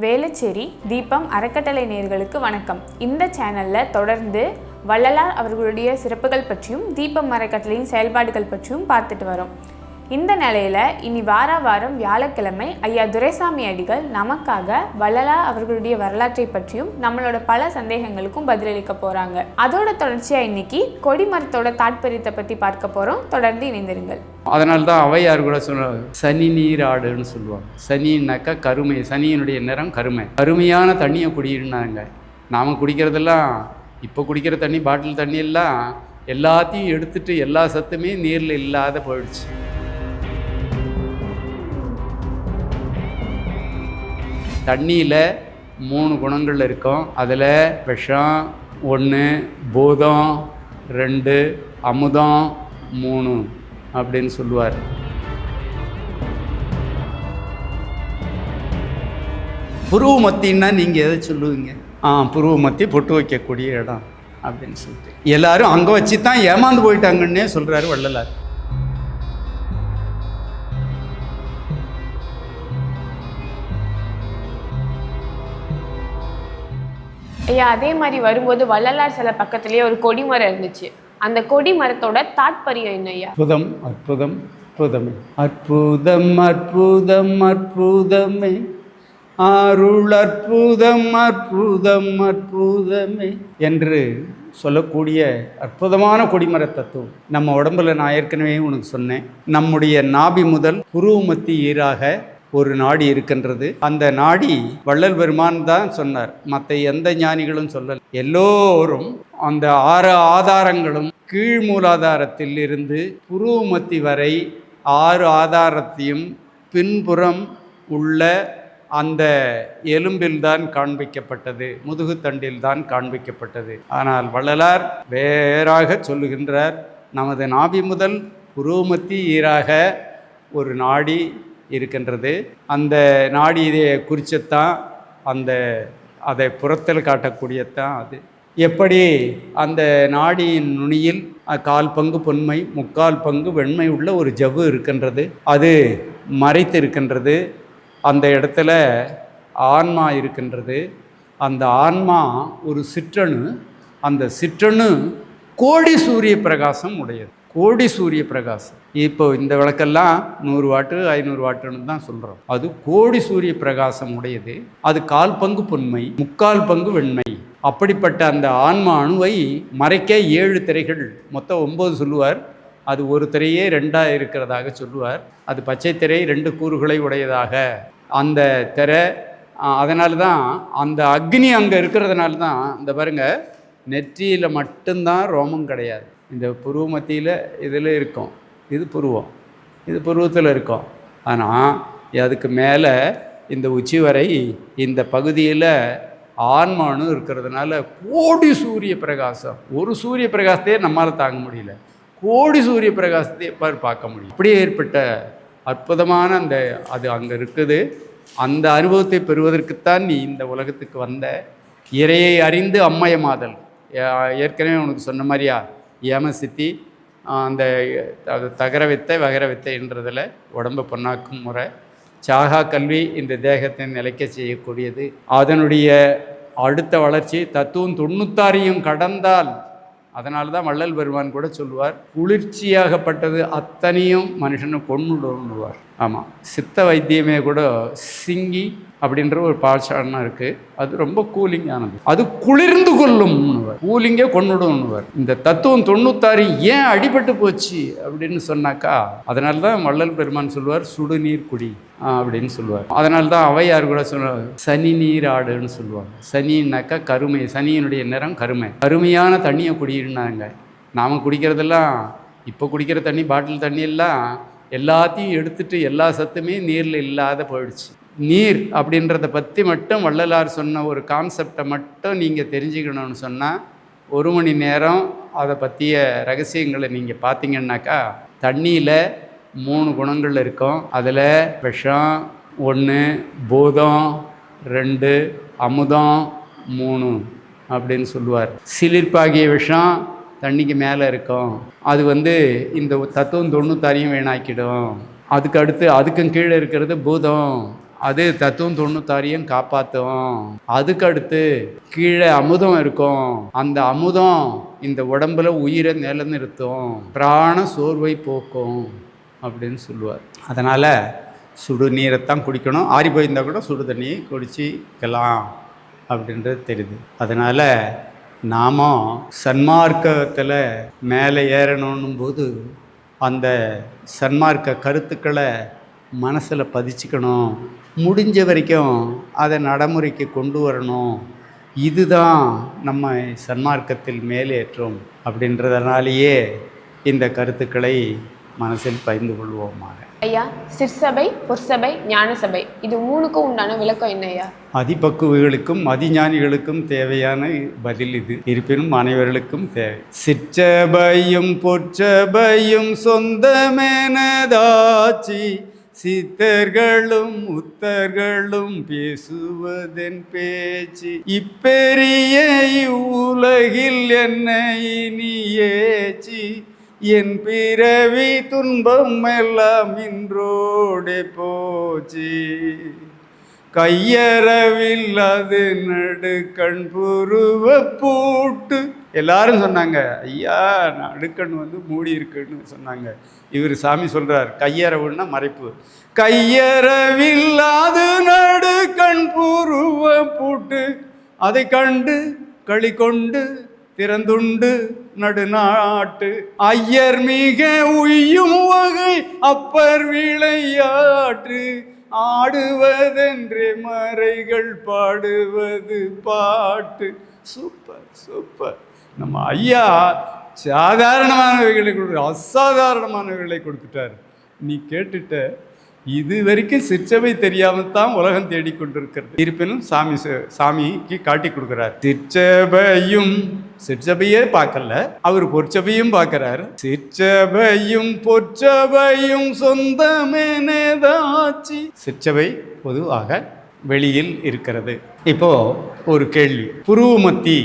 வேளச்சேரி தீபம் அறக்கட்டளை நேர்களுக்கு வணக்கம். இந்த சேனலில் தொடர்ந்து வள்ளலார் அவர்களுடைய சிறப்புகள் பற்றியும் தீபம் அறக்கட்டளையின் செயல்பாடுகள் பற்றியும் பார்த்துட்டு வரோம். இந்த நிலையில் இனி வார வாரம் வியாழக்கிழமை ஐயா துரைசாமி அடிகள் நமக்காக வள்ளலா அவர்களுடைய வரலாற்றை பற்றியும் நம்மளோட பல சந்தேகங்களுக்கும் பதிலளிக்க போகிறாங்க அதோட தொடர்ச்சியாக இன்னைக்கு கொடிமரத்தோட தாற்பயத்தை பற்றி பார்க்க போகிறோம் தொடர்ந்து இணைந்திருங்கள். அதனால தான் அவையார் கூட சொல்லுவாங்க சனி நீராடுன்னு சொல்லுவாங்க. சனின்னாக்கா கருமை சனியினுடைய நிறம் கருமை. கருமையான தண்ணியை குடியிருந்தாங்க. நாம் குடிக்கிறதெல்லாம் இப்போ குடிக்கிற தண்ணி பாட்டில் தண்ணி எல்லாம் எல்லாத்தையும் எடுத்துட்டு எல்லா சத்துமே நீரில் இல்லாத போயிடுச்சு. தண்ணியில் மூணு குணங்கள் இருக்கும். அதில் விஷம் ஒன்று பூதம் ரெண்டு அமுதம் மூணு அப்படின்னு சொல்லுவார். புருவ மத்தின்னா நீங்கள் எதை சொல்லுவீங்க? ஆ புருவ மத்தி பொட்டு வைக்கக்கூடிய இடம் அப்படின்னு சொல்லிட்டு. எல்லாரும் அங்கே வச்சு தான் ஏமாந்து போயிட்டாங்கன்னே சொல்கிறாரு வள்ளலார். அதே மாதிரி வரும்போது வள்ளலார் சில பக்கத்துலேயே ஒரு கொடிமரம் இருந்துச்சு. அந்த கொடிமரத்தோட தாற்பயம் என்ன ஐயா? அற்புதம் அற்புதம் அற்புதமே. அற்புதம் அற்புதம் அற்புதமே. அருள் அற்புதம் அற்புதம் அற்புதமே என்று சொல்லக்கூடிய அற்புதமான கொடிமர தத்துவம். நம்ம உடம்புல நான் ஏற்கனவே உனக்கு சொன்னேன். நம்முடைய நாபி முதல் குருவமத்தி ஈராக ஒரு நாடி இருக்கின்றது. அந்த நாடி வள்ளல் பெருமான் தான் சொன்னார். மற்ற எந்த ஞானிகளும் சொல்லல. எல்லோரும் அந்த ஆறு ஆதாரங்களும் கீழ் மூலாதாரத்தில் இருந்து புருவமத்தி வரை ஆறு ஆதாரத்தையும் பின்புறம் உள்ள அந்த எலும்பில்தான் காண்பிக்கப்பட்டது. முதுகுத்தண்டில் தான் காண்பிக்கப்பட்டது. ஆனால் வள்ளலார் வேறாக சொல்லுகின்றார். நமது நாபி முதல் புருவமத்தி ஈராக ஒரு நாடி இருக்கின்றது. அந்த நாடி இதை குறிச்சத்தான் அந்த அதை புறத்தில் காட்டக்கூடியதான் அது. எப்படி அந்த நாடியின் நுனியில் கால் பங்கு பொன்மை முக்கால் பங்கு வெண்மை உள்ள ஒரு ஜவ்வு இருக்கின்றது. அது மறைத்து இருக்கின்றது அந்த இடத்துல ஆன்மா இருக்கின்றது. அந்த ஆன்மா ஒரு சிற்றணு. அந்த சிற்றணு கோடி சூரிய பிரகாசம் உடையது. கோடி சூரிய பிரகாசம். இப்போ இந்த விளக்கெல்லாம் நூறு வாட்டு ஐநூறு வாட்டுன்னு தான் சொல்கிறோம் அது கோடி சூரிய பிரகாசம் உடையது. அது கால் பங்கு பொன்மை முக்கால் பங்கு வெண்மை. அப்படிப்பட்ட அந்த ஆன்மா அணுவை மறைக்க ஏழு திரைகள் மொத்தம் ஒம்பது சொல்லுவார். அது ஒரு திரையே ரெண்டாக இருக்கிறதாக சொல்லுவார். அது பச்சை திரை ரெண்டு கூறுகளை உடையதாக. அந்த திரை அதனால தான் அந்த அக்னி அங்கே இருக்கிறதுனால தான் இந்த பாருங்கள் நெற்றியில் மட்டும்தான் ரோமம் கிடையாது. இந்த புருவ மத்தியில் இதில் இருக்கும். இது புருவம். இது புருவத்தில் இருக்கும். ஆனால் அதுக்கு மேலே இந்த உச்சி வரை இந்த பகுதியில் ஆன்மானு இருக்கிறதுனால கோடி சூரிய பிரகாசம். ஒரு சூரிய பிரகாசத்தையே நம்மால் தாங்க முடியல. கோடி சூரிய பிரகாசத்தை எப்பாரு பார்க்க முடியும் அப்படியே ஏற்பட்ட அற்புதமான அந்த அது அங்கே இருக்குது. அந்த அனுபவத்தை பெறுவதற்குத்தான் நீ இந்த உலகத்துக்கு வந்த இறையை அறிந்து அம்மயமாதல். ஏற்கனவே உனக்கு சொன்ன மாதிரியா ஏம சித்தி அந்த அது தகர வித்தை வகர வித்தைன்றதில் உடம்பை பொன்னாக்கும் முறை. சாகா கல்வி இந்த தேகத்தை நிலைக்க செய்யக்கூடியது. அதனுடைய அடுத்த வளர்ச்சி தத்துவம் தொண்ணூத்தாறையும் கடந்தால் அதனால தான் வள்ளல் பெருமான் கூட சொல்லுவார் குளிர்ச்சியாகப்பட்டது அத்தனையும் மனுஷனை கொண்டுடுவார் ஆமாம் சித்த வைத்தியமே கூட சிங்கி அப்படின்ற ஒரு பாஷானம் இருக்குது அது ரொம்ப கூலிங்கானது. அது குளிர்ந்து கொள்ளும் கூலிங்கே கொண்டுடும்னுவார் இந்த தத்துவம் தொண்ணூத்தாறு ஏன் அடிபட்டு போச்சு அப்படின்னு சொன்னாக்கா அதனால தான் வள்ளல் பெருமான் சொல்லுவார் சுடுநீர் குடி அப்படின்னு சொல்லுவார். அதனால தான் அவையார் கூட சொல்லுவார் சனி நீர் ஆடுன்னு சொல்லுவாங்க. சனின்னாக்கா கருமை சனியினுடைய நிறம் கருமை. கருமையான தண்ணியை குடியிருந்தாங்க நாம் குடிக்கிறதெல்லாம் இப்போ குடிக்கிற தண்ணி பாட்டில் தண்ணியெல்லாம் எல்லாத்தையும் எடுத்துட்டு எல்லா சத்துமே நீரில் இல்லாத போயிடுச்சு. நீர் அப்படின்றத பற்றி மட்டும் வள்ளலார் சொன்ன ஒரு கான்செப்டை மட்டும் நீங்கள் தெரிஞ்சுக்கணும்னு சொன்னால் ஒரு மணி நேரம் அதை பற்றிய ரகசியங்களை நீங்கள் பார்த்தீங்கன்னாக்கா தண்ணியில் மூணு குணங்கள் இருக்கும். அதில் விஷம் ஒன்று பூதம் ரெண்டு அமுதம் மூணு அப்படின்னு சொல்லுவார். சிலிர்ப்பாகிய விஷம் தண்ணிக்கு மேலே இருக்கும். அது வந்து இந்த தத்துவம் தொண்ணூத்தாரையும் வீணாக்கிடும். அதுக்கு அடுத்து அதுக்கும் கீழே இருக்கிறது பூதம். அது தத்துவம் தொண்ணூத்தாரையும் காப்பாற்றும் அதுக்கு அடுத்து கீழே அமுதம் இருக்கும். அந்த அமுதம் இந்த உடம்புல உயிரை நிலநிறுத்தும். பிராண சோர்வை போக்கும் அப்படின்னு சொல்லுவார். அதனால் சுடு நீரைத்தான் குடிக்கணும். ஆறி போயிருந்தால் கூட சுடு தண்ணியை குடிச்சிக்கலாம் அப்படின்றது தெரியுது. அதனால் நாம் சன்மார்க்கத்தில் மேலே ஏறணும் போது அந்த சன்மார்க்க கருத்துக்களை மனசில் பதிச்சுக்கணும். முடிஞ்ச வரைக்கும் அதை நடைமுறைக்கு கொண்டு வரணும். இதுதான் நம்ம சன்மார்க்கத்தில் மேலேற்றும் அப்படின்றதுனாலேயே இந்த கருத்துக்களை மனசில் பகிர்ந்து கொள்வோமாக. ஐயா சிற்சபை பொற்சபை ஞானசபை இது மூணுக்கும் உண்டான விளக்கம் என்ன ஐயா? அதிபக்குவிகளுக்கும் அதிஞானிகளுக்கும் தேவையான பதில் இது. இருப்பினும் அனைவர்களுக்கும் தேவை. சிற்றபையும் பொற்றபையும் சொந்தமெனதாச்சி சித்தர்களும் முத்தர்களும் பேசுவதென் பேச்சு. இப்பெரிய இவ்வுலகில் என்னை இனி ஏச்சி என் பிறவி துன்பம் எல்லாம் இன்றோடே போச்சு. கையறவில் அது நடுக்கண் புருவ பூட்டு. எல்லாரும் சொன்னாங்க ஐயா நடுக்கண் வந்து மூடி இருக்குன்னு சொன்னாங்க. இவர் சாமி சொல்றார் கையறவுன்னா மறைப்பு. கையறவில்லாது நடுக்கண் புருவ பூட்டு. அதை கண்டு களி கொண்டு திறந்துண்டு நடுநாட்டு ஐயர் மிக உய்யும் வகை அப்பர் விளையாட்டு ஆடுவதென்றே மறைகள் பாடுவது பாட்டு. Super super. நம்ம ஐயா சாதாரணமானவைகளை கொடு அசாதாரணமானவைகளை கொடுத்துட்டார். நீ கேட்டுட்ட இது வரைக்கும் சிற்சபை தெரியாம தான் உலகம் தேடிக்கொண்டிருக்கிறது. இருப்பினும் சாமி ச- சாமிக்கு காட்டி கொடுக்குறார். சிற்சபையும் சிற்சபையே பார்க்கல. அவர் பொற்சபையும் பார்க்கறாரு. சிற்சபையும் பொற்சபையும் சொந்தமேனதாச்சி சிற்சபை பொதுவாக வெளியில் இருக்கிறது. இப்போ ஒரு கேள்வி. புருவமத்தி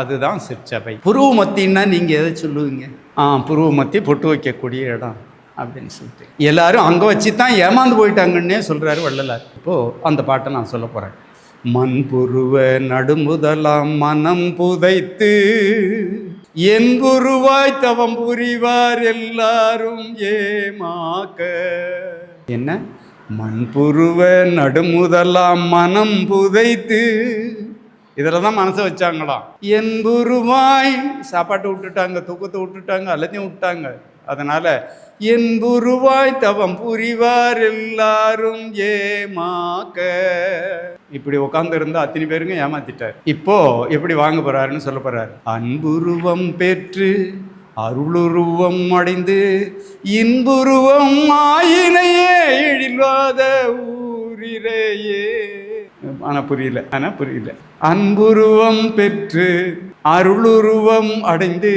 அதுதான் சிற்சபை. புருவமத்தின்னா நீங்க எதை சொல்லுவீங்க? ஆ புருவமத்தி பொட்டு வைக்கக்கூடிய இடம் அப்படின்னு சொல்லிட்டு. எல்லாரும் அங்கே வச்சு தான் ஏமாந்து போயிட்டாங்கன்னே சொல்கிறாரு வள்ளலார். இப்போது அந்த பாட்டை நான் சொல்ல போகிறேன் மண் புருவ நடுமுதலாம் மனம் புதைத்து என் குருவாய் தவம் புரிவார் எல்லாரும் ஏமாக்க. என்ன? மண்புருவ நடுமுதலாம் மனம் புதைத்து இதில் தான் மனசை வச்சாங்களாம் என் குருவாய் சாப்பாட்டை விட்டுட்டாங்க தூக்கத்தை விட்டுட்டாங்க எல்லாத்தையும் விட்டாங்க. அதனால் என் குருவாய் தவம் புரிவார் எல்லாரும் ஏமாக்க. இப்படி உட்காந்துருந்தா அத்தனை பேருங்க ஏமாத்திட்டார். இப்போ எப்படி வாங்க போறாருன்னு சொல்ல போறாரு. அன்புருவம் பெற்று அருளுருவம் அடைந்து இன்புருவம் ஆயினையே எழில்வாத ஊரிலேயே. ஆனால் புரியல ஆனால் புரியல. அன்புருவம் பெற்று அருளுருவம் அடைந்து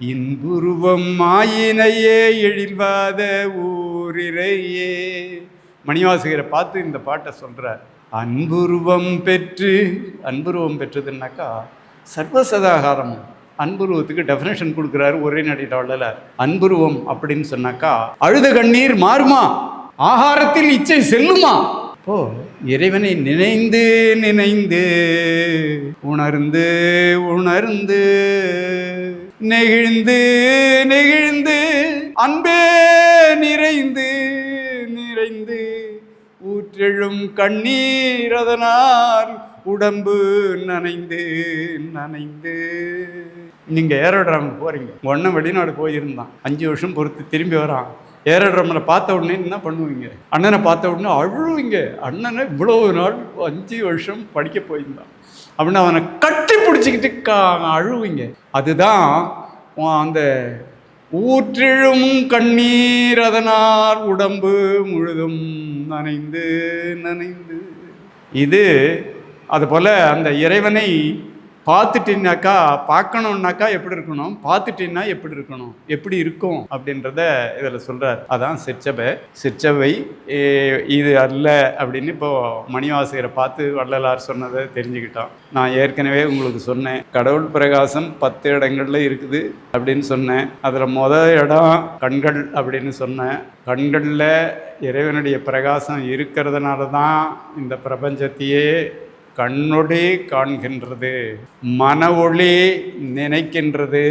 இன்புருவம் மாயினையே எழில்வாத ஊரிரையே மணிவாசகரை பார்த்து இந்த பாட்டை சொல்கிறார் அன்புருவம் பெற்று அன்புருவம் பெற்றதுன்னாக்கா சர்வசதாகாரம். அன்புருவத்துக்கு டெஃபினேஷன் கொடுக்குறாரு ஒரே நடிட்ட வள்ளலார் அன்புருவம் அப்படின்னு சொன்னாக்கா அழுத கண்ணீர் மாறுமா? ஆகாரத்தில் இச்சை செல்லுமா? அப்போ இறைவனை நினைந்து நினைந்து உணர்ந்து உணர்ந்து. நெகிழ்ந்து நெகிழ்ந்து அன்பே நிறைந்து நிறைந்து. ஊற்றெழும் கண்ணீர் அதனால் உடம்பு நனைந்து நனைந்து. நீங்க ஏரோட்ராம் போறீங்க. ஒன்னும் வெளிநாடு போயிருந்தான். அஞ்சு வருஷம் பொறுத்து திரும்பி வரான். ஏரோட்ராமில் பார்த்த உடனே என்ன பண்ணுவீங்க? அண்ணனை பார்த்த உடனே அழுவீங்க. அண்ணனை இவ்வளவு நாள் அஞ்சு வருஷம் படிக்க போயிருந்தான். அப்படின்னு அவனை கட்டி பிடிச்சிக்கிட்டு கா அழுவீங்க. அதுதான் அந்த ஊற்றிழும் கண்ணீர் அதனார் உடம்பு முழுதும் நனைந்து நனைந்து. இது அதுபோல் அந்த இறைவனை பார்த்துட்டீங்கனாக்கா பார்க்கணுன்னாக்கா எப்படி இருக்கணும்? பார்த்துட்டீங்கன்னா எப்படி இருக்கணும்? எப்படி இருக்கும்? அப்படின்றத இதில் சொல்கிறார் அதான் சிற்சபை. சிற்சபை ஏ, இது அல்ல அப்படின்னு இப்போ மணிவாசகரை பார்த்து வள்ளலார் சொன்னதை தெரிஞ்சுக்கிட்டோம். நான் ஏற்கனவே உங்களுக்கு சொன்னேன். கடவுள் பிரகாசம் பத்து இடங்களில் இருக்குது அப்படின்னு சொன்னேன். அதில் மொதல் இடம் கண்கள் அப்படின்னு சொன்னேன். கண்களில் இறைவனுடைய பிரகாசம் இருக்கிறதுனால தான் இந்த பிரபஞ்சத்தையே கண்ணொளி காண்கின்றது மன ஒளி நினைக்கின்றது.